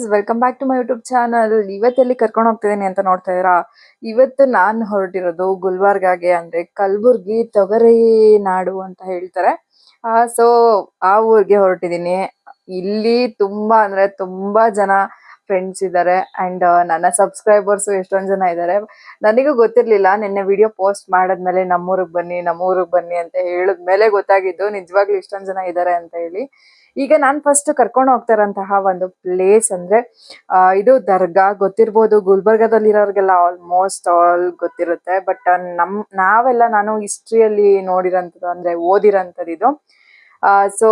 Guys welcome back to my YouTube channel ಇವತ್ತೆಲ್ಲಿ ಕರ್ಕೊಂಡು ಹೋಗ್ತಿದ್ದೀನಿ ಅಂತ ನೋಡ್ತಾ ಇದೀರಾ ಇವತ್ತು ನಾನು ಹೊರಟಿರೋದು ಗುಲ್ಬರ್ಗಾಗೆ, ಅಂದ್ರೆ ಕಲ್ಬುರ್ಗಿ ತೊಗರಿ ನಾಡು ಅಂತ ಹೇಳ್ತಾರೆ. ಸೊ ಆ ಊರಿಗೆ ಹೊರಟಿದ್ದೀನಿ. ಇಲ್ಲಿ ತುಂಬಾ, ಅಂದ್ರೆ ತುಂಬಾ ಜನ ಫ್ರೆಂಡ್ಸ್ ಇದ್ದಾರೆ ಅಂಡ್ ನನ್ನ ಸಬ್ಸ್ಕ್ರೈಬರ್ಸ್ ಎಷ್ಟೊಂದ್ ಜನ ಇದ್ದಾರೆ ನನಗೂ ಗೊತ್ತಿರ್ಲಿಲ್ಲ, ನಿನ್ನೆ ವಿಡಿಯೋ ಪೋಸ್ಟ್ ಮಾಡಾದ್ಮೇಲೆ ನಮ್ಮೂರಿಗೆ ಬನ್ನಿ ನಮ್ಮೂರಿಗೆ ಬನ್ನಿ ಅಂತ ಹೇಳಿದ್ಮೇಲೆ ಗೊತ್ತಾಗಿದ್ದು, ನಿಜವಾಗ್ಲೂ ಇಷ್ಟೊಂದ್ ಜನ ಇದ್ದಾರೆ ಅಂತ ಹೇಳಿ. ಈಗ ನಾನ್ ಫಸ್ಟ್ ಕರ್ಕೊಂಡು ಹೋಗ್ತಾರಂತಹ ಒಂದು ಪ್ಲೇಸ್ ಅಂದ್ರೆ ಇದು ದರ್ಗಾ, ಗೊತ್ತಿರ್ಬೋದು ಗುಲ್ಬರ್ಗಾದಲ್ಲಿರೋರಿಗೆಲ್ಲ ಆಲ್ಮೋಸ್ಟ್ ಆಲ್ ಗೊತ್ತಿರುತ್ತೆ ಬಟ್ ನಮ್, ನಾವೆಲ್ಲ ನಾನು ಹಿಸ್ಟ್ರಿಯಲ್ಲಿ ನೋಡಿರೋಂಥದ್ದು ಅಂದ್ರೆ ಓದಿರೋಂಥದ್ದು ಇದು. ಸೊ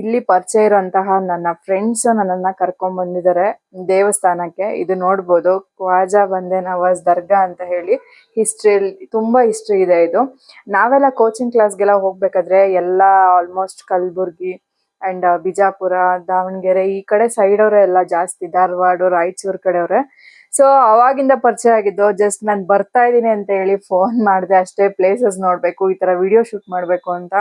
ಇಲ್ಲಿ ಪರಿಚಯ ಇರುವಂತಹ ನನ್ನ ಫ್ರೆಂಡ್ಸ್ ನನ್ನನ್ನ ಕರ್ಕೊಂಡ್ ಬಂದಿದ್ದಾರೆ ದೇವಸ್ಥಾನಕ್ಕೆ. ಇದು ನೋಡ್ಬೋದು, ಖ್ವಾಜಾ ಬಂದೆ ನವಾಜ್ ದರ್ಗಾ ಅಂತ ಹೇಳಿ ಹಿಸ್ಟ್ರಿಯಲ್ಲಿ ತುಂಬಾ ಹಿಸ್ಟ್ರಿ ಇದೆ ಇದು. ನಾವೆಲ್ಲ ಕೋಚಿಂಗ್ ಕ್ಲಾಸ್ಗೆಲ್ಲ ಹೋಗ್ಬೇಕಾದ್ರೆ ಎಲ್ಲ ಆಲ್ಮೋಸ್ಟ್ ಕಲಬುರ್ಗಿ ಅಂಡ್ ಬಿಜಾಪುರ, ದಾವಣಗೆರೆ ಈ ಕಡೆ ಸೈಡ್ ಅವರೇ ಎಲ್ಲ ಜಾಸ್ತಿ, ಧಾರವಾಡ, ರಾಯಚೂರ್ ಕಡೆಯವ್ರೆ. ಸೊ ಅವಾಗಿಂದ ಪರಿಚಯ ಆಗಿದ್ದು ಜಸ್ಟ್ ನಾನು ಬರ್ತಾ ಇದ್ದೀನಿ ಅಂತ ಹೇಳಿ ಫೋನ್ ಮಾಡಿದೆ. ಅಷ್ಟೇ ಪ್ಲೇಸಸ್ ನೋಡ್ಬೇಕು, ಈ ತರ ವಿಡಿಯೋ ಶೂಟ್ ಮಾಡ್ಬೇಕು ಅಂತ.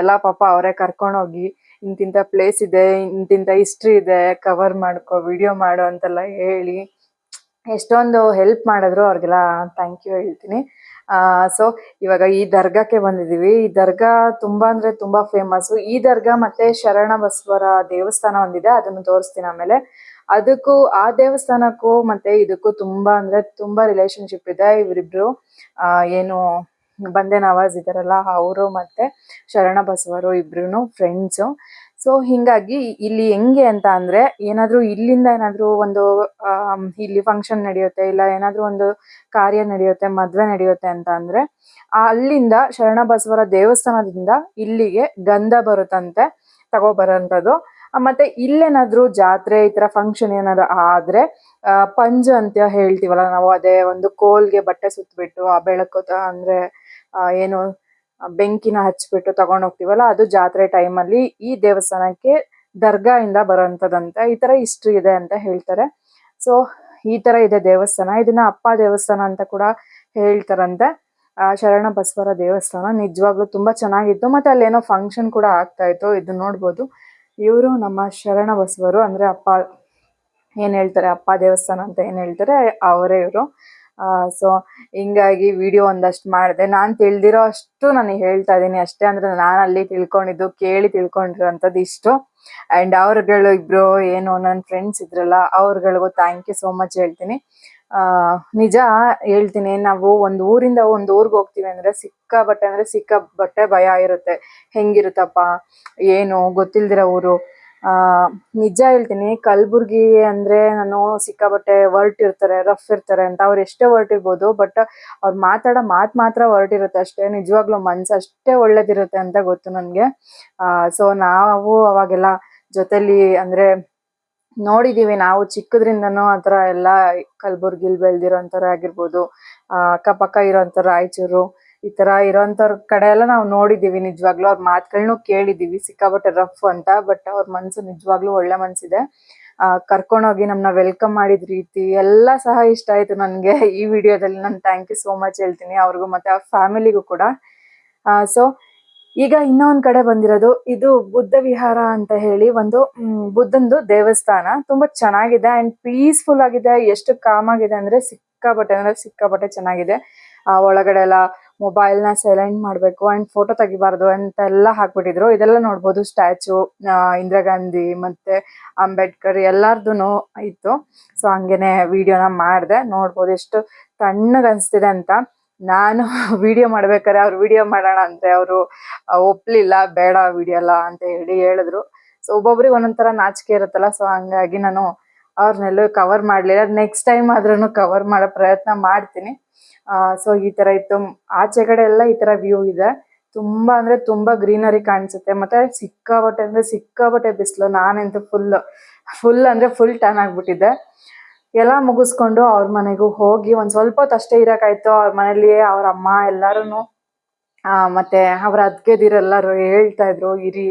ಎಲ್ಲ ಪಾಪ ಅವರೇ ಕರ್ಕೊಂಡೋಗಿ, ಇಂತಿಂತ ಪ್ಲೇಸ್ ಇದೆ, ಇಂತಿಂತ ಹಿಸ್ಟ್ರಿ ಇದೆ ಕವರ್ ಮಾಡ್ಕೊ ವಿಡಿಯೋ ಮಾಡು ಅಂತೆಲ್ಲ ಹೇಳಿ, ಎಷ್ಟೊಂದು ಹೆಲ್ಪ್ ಮಾಡಿದ್ರು ಅವ್ರಿಗೆಲ್ಲ. ಥ್ಯಾಂಕ್ ಯು ಹೇಳ್ತೀನಿ. ಸೊ ಇವಾಗ ಈ ದರ್ಗಾಕ್ಕೆ ಬಂದಿದೀವಿ ಈ ದರ್ಗಾ ತುಂಬಾ ಅಂದ್ರೆ ತುಂಬಾ ಫೇಮಸ್ ಈ ದರ್ಗಾ ಮತ್ತೆ ಶರಣ ಬಸವರ ದೇವಸ್ಥಾನ ಒಂದಿದೆ, ಅದನ್ನು ತೋರಿಸ್ತೀನಿ ಆಮೇಲೆ. ಅದಕ್ಕೂ ಆ ದೇವಸ್ಥಾನಕ್ಕೂ ಮತ್ತೆ ಇದಕ್ಕೂ ತುಂಬಾ ಅಂದ್ರೆ ತುಂಬಾ ರಿಲೇಶನ್ಶಿಪ್ ಇದೆ ಇವರಿಬ್ರು. ಏನು ಬಂದೆ ನವಾಜ್ ಇದಾರಲ್ಲ ಅವರು ಮತ್ತೆ ಶರಣ ಬಸವರು ಇಬ್ರು ಫ್ರೆಂಡ್ಸ್ ಸೊ ಹಿಂಗಾಗಿ ಇಲ್ಲಿ ಹೆಂಗೆ ಅಂತ ಅಂದ್ರೆ ಏನಾದ್ರೂ ಇಲ್ಲಿಂದ ಏನಾದ್ರೂ ಒಂದು ಇಲ್ಲಿ ಫಂಕ್ಷನ್ ನಡೆಯುತ್ತೆ, ಇಲ್ಲ ಏನಾದ್ರೂ ಒಂದು ಕಾರ್ಯ ನಡೆಯುತ್ತೆ, ಮದ್ವೆ ನಡೆಯುತ್ತೆ ಅಂತ ಅಂದ್ರೆ ಅಲ್ಲಿಂದ ಶರಣ ಬಸವರ ದೇವಸ್ಥಾನದಿಂದ ಇಲ್ಲಿಗೆ ಗಂಧ ಬರುತ್ತಂತೆ ತಗೋಬರೋಂಥದ್ದು. ಮತ್ತೆ ಇಲ್ಲೇನಾದ್ರೂ ಜಾತ್ರೆ ಈ ತರ ಫಂಕ್ಷನ್ ಏನಾದ್ರು ಆದ್ರೆ ಪಂಜ ಅಂತ ಹೇಳ್ತೀವಲ್ಲ ನಾವು, ಅದೇ ಒಂದು ಕೋಲ್ಗೆ ಬಟ್ಟೆ ಸುತ್ತಬಿಟ್ಟು ಆ ಬೆಳಕು ಅಂದ್ರೆ ಏನು ಬೆಂಕಿನ ಹಚ್ಚಿಬಿಟ್ಟು ತಗೊಂಡು ಹೋಗ್ತೀವಲ್ಲ, ಅದು ಜಾತ್ರೆ ಟೈಮಲ್ಲಿ ಈ ದೇವಸ್ಥಾನಕ್ಕೆ ದರ್ಗಾ ಇಂದ ಈ ತರ ಹಿಸ್ಟ್ರಿ ಇದೆ ಅಂತ ಹೇಳ್ತಾರೆ. ಸೊ ಈ ತರ ಇದೆ ದೇವಸ್ಥಾನ. ಇದನ್ನ ಅಪ್ಪ ದೇವಸ್ಥಾನ ಅಂತ ಕೂಡ ಹೇಳ್ತಾರಂತೆ. ಆ, ಶರಣ ಬಸವರ ದೇವಸ್ಥಾನ ನಿಜವಾಗ್ಲೂ ತುಂಬಾ ಚೆನ್ನಾಗಿತ್ತು. ಮತ್ತೆ ಅಲ್ಲೇನೋ ಫಂಕ್ಷನ್ ಕೂಡ ಆಗ್ತಾ ಇತ್ತು. ಇದು ನೋಡ್ಬೋದು. ಇವರು ನಮ್ಮ ಶರಣ ಬಸವರು ಅಂದ್ರೆ ಅಪ್ಪ ಏನು ಹೇಳ್ತಾರೆ, ಅಪ್ಪ ದೇವಸ್ಥಾನ ಅಂತ ಏನು ಹೇಳ್ತಾರೆ, ಅವರೇ ಇವರು. ಸೊ ಹಿಂಗಾಗಿ ವಿಡಿಯೋ ಒಂದಷ್ಟು ಮಾಡಿದೆ. ನಾನು ತಿಳಿದಿರೋ ಅಷ್ಟು ನನಗೆ ಹೇಳ್ತಾ ಇದ್ದೀನಿ. ಅಷ್ಟೇ ಅಂದ್ರೆ ನಾನು ಅಲ್ಲಿ ತಿಳ್ಕೊಂಡಿದ್ದು, ಕೇಳಿ ತಿಳ್ಕೊಂಡಿರೋಂಥದ್ದು ಇಷ್ಟು. ಅಂಡ್ ಅವ್ರುಗಳು ಇಬ್ಬರು ಏನು ನನ್ನ ಫ್ರೆಂಡ್ಸ್ ಇದ್ರಲ್ಲ, ಅವ್ರುಗಳಿಗೂ ಥ್ಯಾಂಕ್ ಯು ಸೋ ಮಚ್ ಹೇಳ್ತೀನಿ. ನಿಜ ಹೇಳ್ತೀನಿ, ನಾವು ಒಂದು ಊರಿಂದ ಒಂದು ಊರಿಗೆ ಹೋಗ್ತೀವಿ ಅಂದ್ರೆ ಸಿಕ್ಕಾಬಟ್ಟೆ ಅಂದ್ರೆ ಸಿಕ್ಕಾಬಟ್ಟೆ ಭಯ ಇರುತ್ತೆ. ಹೆಂಗಿರುತ್ತಪ್ಪ? ಏನು? ಗೊತ್ತಿಲ್ದಿರೋ ಊರು. ನಿಜ ಹೇಳ್ತೀನಿ, ಕಲ್ಬುರ್ಗಿ ಅಂದ್ರೆ ನಾನು ಸಿಕ್ಕಾಬಟ್ಟೆ ವರ್ಟ್ ಇರ್ತಾರೆ, ರಫ್ ಇರ್ತಾರೆ ಅಂತ. ಅವ್ರು ಎಷ್ಟೇ ಹೊರ್ಟಿರ್ಬೋದು ಬಟ್ ಅವ್ರು ಮಾತಾಡೋ ಮಾತು ಮಾತ್ರ ಹೊರಟಿರುತ್ತೆ ಅಷ್ಟೇ. ನಿಜವಾಗ್ಲೂ ಮನ್ಸು ಅಷ್ಟೇ ಒಳ್ಳೇದಿರುತ್ತೆ ಅಂತ ಗೊತ್ತು ನನ್ಗೆ. ಸೊ ನಾವು ಅವಾಗೆಲ್ಲ ಜೊತೆಲಿ ಅಂದ್ರೆ ನೋಡಿದೀವಿ ನಾವು ಚಿಕ್ಕದ್ರಿಂದನೂ ಥರ ಎಲ್ಲ ಕಲ್ಬುರ್ಗಿಲ್ ಬೆಳೆದಿರೋಂಥವ್ರು ಆಗಿರ್ಬೋದು, ಆ, ಅಕ್ಕಪಕ್ಕ ಇರೋಂಥವ್ರು ರಾಯಚೂರು, ಈ ಥರ ಇರೋಂಥವ್ರ ಕಡೆ ಎಲ್ಲ ನಾವು ನೋಡಿದ್ದೀವಿ ನಿಜವಾಗ್ಲೂ. ಅವ್ರ ಮಾತುಗಳ್ನು ಕೇಳಿದ್ದೀವಿ ಸಿಕ್ಕಾಬಟ್ಟೆ ರಫ್ ಅಂತ ಬಟ್ ಅವ್ರ ಮನಸ್ಸು ನಿಜವಾಗ್ಲೂ ಒಳ್ಳೆ ಮನಸ್ಸಿದೆ ಆ, ಕರ್ಕೊಂಡೋಗಿ ನಮ್ಮನ್ನ ವೆಲ್ಕಮ್ ಮಾಡಿದ ರೀತಿ ಎಲ್ಲ ಸಹ ಇಷ್ಟ ಆಯ್ತು ನನಗೆ. ಈ ವಿಡಿಯೋದಲ್ಲಿ ನಾನು ಥ್ಯಾಂಕ್ ಯು ಸೋ ಮಚ್ ಹೇಳ್ತೀನಿ. ಅವ್ರಿಗೂ ಮತ್ತೆ ಅವ್ರ ಫ್ಯಾಮಿಲಿಗೂ ಕೂಡ. ಸೊ ಈಗ ಇನ್ನೊಂದ್ ಕಡೆ ಬಂದಿರೋದು, ಇದು ಬುದ್ಧ ವಿಹಾರ ಅಂತ ಹೇಳಿ ಒಂದು ಬುದ್ಧಂದು ದೇವಸ್ಥಾನ. ತುಂಬಾ ಚೆನ್ನಾಗಿದೆ ಅಂಡ್ ಪೀಸ್ಫುಲ್ ಆಗಿದೆ. ಎಷ್ಟು ಕಾಮ್ ಆಗಿದೆ ಅಂದ್ರೆ ಸಿಕ್ಕಾಪಟ್ಟೆ ಅಂದ್ರೆ ಸಿಕ್ಕಾಪಟ್ಟೆ ಚೆನ್ನಾಗಿದೆ. ಆ, ಒಳಗಡೆ ಎಲ್ಲ ಮೊಬೈಲ್ನ ಸೈಲೆಂಟ್ ಮಾಡ್ಬೇಕು ಅಂಡ್ ಫೋಟೋ ತೆಗಿಬಾರ್ದು ಅಂತ ಎಲ್ಲ ಹಾಕ್ಬಿಟ್ಟಿದ್ರು. ಇದೆಲ್ಲ ನೋಡ್ಬೋದು ಸ್ಟ್ಯಾಚು ಇಂದಿರಾ ಗಾಂಧಿ ಮತ್ತೆ ಅಂಬೇಡ್ಕರ್ ಎಲ್ಲಾರ್ದು ಇತ್ತು. ಸೊ ಹಂಗೇನೆ ವಿಡಿಯೋನ ಮಾಡಿದೆ. ನೋಡ್ಬೋದು ಎಷ್ಟು ತಣ್ಣಗೆ ಅನಿಸ್ತಿದೆ ಅಂತ. ನಾನು ವಿಡಿಯೋ ಮಾಡ್ಬೇಕಾದ್ರೆ ಅವ್ರು ವಿಡಿಯೋ ಮಾಡೋಣ ಅಂದ್ರೆ ಅವರು ಒಪ್ಲಿಲ್ಲ, ಬೇಡ ವಿಡಿಯೋ ಅಲ್ಲ ಅಂತ ಹೇಳಿ ಹೇಳಿದ್ರು. ಸೊ ಒಬ್ಬೊಬ್ರಿಗೆ ಒಂದೊಂದರ ನಾಚಿಕೆ ಇರುತ್ತಲ್ಲ ಸೊ ಹಂಗಾಗಿ ನಾನು ಅವ್ರನ್ನೆಲ್ಲೂ ಕವರ್ ಮಾಡಲಿಲ್ಲ. ನೆಕ್ಸ್ಟ್ ಟೈಮ್ ಆದ್ರೂ ಕವರ್ ಮಾಡೋ ಪ್ರಯತ್ನ ಮಾಡ್ತೀನಿ. ಸೊ ಈ ತರ ಇತ್ತು. ಆಚೆ ಕಡೆ ಎಲ್ಲ ಈ ತರ ವ್ಯೂ ಇದೆ. ತುಂಬಾ ಅಂದ್ರೆ ತುಂಬಾ ಗ್ರೀನರಿ ಕಾಣಿಸುತ್ತೆ. ಮತ್ತೆ ಸಿಕ್ಕಾಬಟ್ಟೆ ಅಂದ್ರೆ ಸಿಕ್ಕಾಬಟ್ಟೆ ಬಿಸಿಲು. ನಾನಂತೂ ಫುಲ್ ಫುಲ್ ಅಂದ್ರೆ ಫುಲ್ ಟರ್ನ್ ಆಗ್ಬಿಟ್ಟಿದ್ದೆ. ಎಲ್ಲ ಮುಗಿಸ್ಕೊಂಡು ಅವ್ರ ಮನೆಗೂ ಹೋಗಿ ಒಂದ್ ಸ್ವಲ್ಪ ಹೊತ್ತು ಅಷ್ಟೇ ಅವ್ರ ಮನೇಲಿ ಅವ್ರ ಅಮ್ಮ ಎಲ್ಲಾರುನು. ಆ, ಮತ್ತೆ ಅವ್ರ ಅದ್ಗೆದಿರೆಲ್ಲರೂ ಹೇಳ್ತಾ ಇದ್ರು, ಇರಿ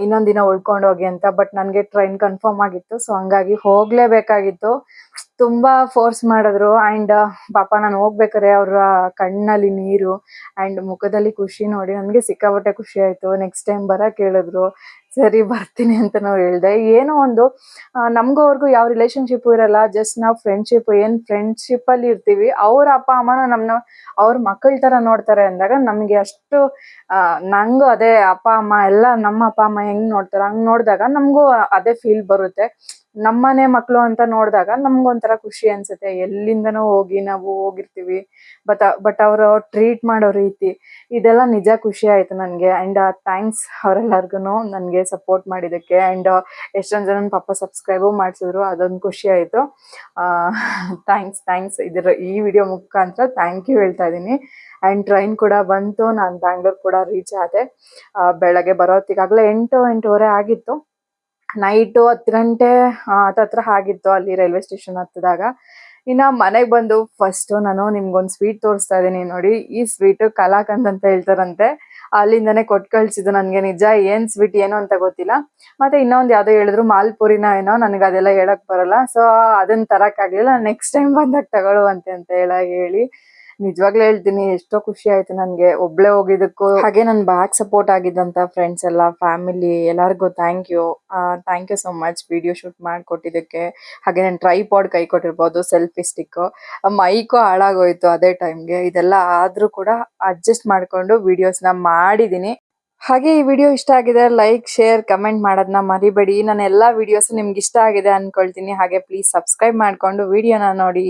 ಇನ್ನೊಂದ್ ದಿನ ಉಳ್ಕೊಂಡು ಹೋಗಿ ಅಂತ. ಬಟ್ ನನ್ಗೆ ಟ್ರೈನ್ ಕನ್ಫರ್ಮ್ ಆಗಿತ್ತು ಸೊ ಹಂಗಾಗಿ ಹೋಗ್ಲೇಬೇಕಾಗಿತ್ತು. ತುಂಬಾ ಫೋರ್ಸ್ ಮಾಡಿದ್ರು. ಅಂಡ್ ಪಾಪ ನಾನು ಹೋಗ್ಬೇಕಾರೆ ಅವ್ರ ಕಣ್ಣಲ್ಲಿ ನೀರು. ಅಂಡ್ ಮುಖದಲ್ಲಿ ಖುಷಿ ನೋಡಿ ನನ್ಗೆ ಸಿಕ್ಕಾಪಟ್ಟೆ ಖುಷಿ ಆಯ್ತು. ನೆಕ್ಸ್ಟ್ ಟೈಮ್ ಬರ ಹೇಳಿದ್ರು ಸರಿ ಬರ್ತೀನಿ ಅಂತ ನಾವು ಹೇಳ್ದೆ. ಏನೋ ಒಂದು ನಮ್ಗೂ ಅವ್ರಿಗೂ ಯಾವ ರಿಲೇಶನ್ಶಿಪ್ ಇರಲ್ಲ ಜಸ್ಟ್ ನಾವು ಫ್ರೆಂಡ್ಶಿಪ್ ಏನ್ ಫ್ರೆಂಡ್ಶಿಪ್ ಅಲ್ಲಿ ಇರ್ತೀವಿ. ಅವ್ರ ಅಪ್ಪ, ಅಮ್ಮನ ನಮ್ಮನ್ನ ಅವ್ರ ಮಕ್ಕಳ ತರ ನೋಡ್ತಾರೆ ಅಂದಾಗ ನಮ್ಗೆ ಅಷ್ಟು ನಂಗೂ ಅದೇ ಅಪ್ಪ, ಅಮ್ಮ, ಎಲ್ಲ ನಮ್ಮ ಅಪ್ಪ, ಅಮ್ಮ ಹೆಂಗ್ ನೋಡ್ತಾರೆ ಹಂಗ್ ನೋಡಿದಾಗ ನಮಗೂ ಅದೇ ಫೀಲ್ ಬರುತ್ತೆ. ನಮ್ಮನೆ ಮಕ್ಕಳು ಅಂತ ನೋಡಿದಾಗ ನಮ್ಗೊಂಥರ ಖುಷಿ ಅನ್ಸುತ್ತೆ. ಎಲ್ಲಿಂದನೋ ಹೋಗಿ ನಾವು ಹೋಗಿರ್ತೀವಿ. ಬಟ್ ಬಟ್ ಅವರು ಟ್ರೀಟ್ ಮಾಡೋ ರೀತಿ ಇದೆಲ್ಲ ನಿಜ ಖುಷಿ ಆಯ್ತು ನನಗೆ. ಅಂಡ್ ಥ್ಯಾಂಕ್ಸ್ ಅವರೆಲ್ಲರಿಗೂ ನನಗೆ ಸಪೋರ್ಟ್ ಮಾಡಿದ್ದಕ್ಕೆ. ಅಂಡ್ ಎಷ್ಟೊಂದು ಜನ ಪಾಪ ಸಬ್ಸ್ಕ್ರೈಬು ಮಾಡಿಸಿದ್ರು. ಅದೊಂದು ಖುಷಿ ಆಯಿತು. ಥ್ಯಾಂಕ್ಸ್ ಥ್ಯಾಂಕ್ಸ್ ಇದರ ಈ ವಿಡಿಯೋ ಮುಖಾಂತರ ಥ್ಯಾಂಕ್ ಯು ಹೇಳ್ತಾ ಇದ್ದೀನಿ ಆ್ಯಂಡ್ ಟ್ರೈನ್ ಕೂಡ ಬಂತು. ನಾನು ಬ್ಯಾಂಗ್ಳೂರ್ ಕೂಡ ರೀಚ್ ಆದೆ. ಬೆಳಗ್ಗೆ ಬರೋತ್ತಿಗಾಗಲೇ ಎಂಟು, ಎಂಟೂವರೆ ಆಗಿತ್ತು. ನೈಟು ಹತ್ತು ಗಂಟೆ ಹತ್ತತ್ರ ಆಗಿತ್ತು ಅಲ್ಲಿ ರೈಲ್ವೆ ಸ್ಟೇಷನ್ ಹತ್ತಿದಾಗ. ಇನ್ನ ಮನೆಗೆ ಬಂದು ಫಸ್ಟ್ ನಾನು ನಿಮ್ಗೊಂದು ಸ್ವೀಟ್ ತೋರಿಸ್ತಾ ಇದ್ದೀನಿ ನೋಡಿ. ಈ ಸ್ವೀಟ್ ಕಲಾಕಂದ್ ಅಂತ ಹೇಳ್ತಾರಂತೆ. ಅಲ್ಲಿಂದನೇ ಕೊಟ್ ಕಳ್ಸಿದ್ದು ನನಗೆ ನಿಜ. ಏನ್ ಸ್ವೀಟ್ ಏನು ಅಂತ ಗೊತ್ತಿಲ್ಲ. ಮತ್ತೆ ಇನ್ನೊಂದು ಯಾವ್ದೋ ಹೇಳಿದ್ರು, ಮಾಲ್ಪುರಿನ ಏನೋ, ನನಗೆ ಅದೆಲ್ಲ ಹೇಳಕ್ ಬರಲ್ಲ. ಸೊ ಅದನ್ ತರಕ್ ಆಗ್ಲಿಲ್ಲ. ನೆಕ್ಸ್ಟ್ ಟೈಮ್ ಬಂದಾಗ ತಗೊಳ್ಳುವಂತೆ ಅಂತ ಹೇಳ ಹೇಳಿ. ನಿಜವಾಗ್ಲೂ ಹೇಳ್ತೀನಿ, ಎಷ್ಟೋ ಖುಷಿ ಆಯ್ತು ನನ್ಗೆ. ಒಬ್ಳೆ ಹೋಗಿದ್ದಕ್ಕೂ ಹಾಗೆ ನನ್ ಬ್ಯಾಕ್ ಸಪೋರ್ಟ್ ಆಗಿದ್ದಂತ ಫ್ರೆಂಡ್ಸ್ ಎಲ್ಲ ಫ್ಯಾಮಿಲಿ ಎಲ್ಲರಿಗೂ thank you thank you so much video shoot ಮಾಡಿಕೊಟ್ಟಿದ್ದಕ್ಕೆ. ಹಾಗೆ ನಾನು ಟ್ರೈಪಾಡ್ ಕೈ ಕೊಟ್ಟಿರ್ಬೋದು ಸೆಲ್ಫಿ ಸ್ಟಿಕ್ ಮೈಕು ಹಾಳಾಗೋಯ್ತು ಅದೇ ಟೈಮ್ಗೆ ಇದೆಲ್ಲ ಆದ್ರೂ ಕೂಡ ಅಡ್ಜಸ್ಟ್ ಮಾಡ್ಕೊಂಡು ವಿಡಿಯೋಸ್ನ ಮಾಡಿದೀನಿ. ಹಾಗೆ ಈ ವಿಡಿಯೋ ಇಷ್ಟ ಆಗಿದೆ ಲೈಕ್ ಶೇರ್ ಕಮೆಂಟ್ ಮಾಡೋದನ್ನ ಮರಿಬೇಡಿ. ನನ್ನ ಎಲ್ಲಾ ವಿಡಿಯೋಸ್ ನಿಮ್ಗೆ ಇಷ್ಟ ಆಗಿದೆ ಅನ್ಕೊಳ್ತೀನಿ. ಹಾಗೆ ಪ್ಲೀಸ್ ಸಬ್ಸ್ಕ್ರೈಬ್ ಮಾಡ್ಕೊಂಡು ವಿಡಿಯೋನ ನೋಡಿ.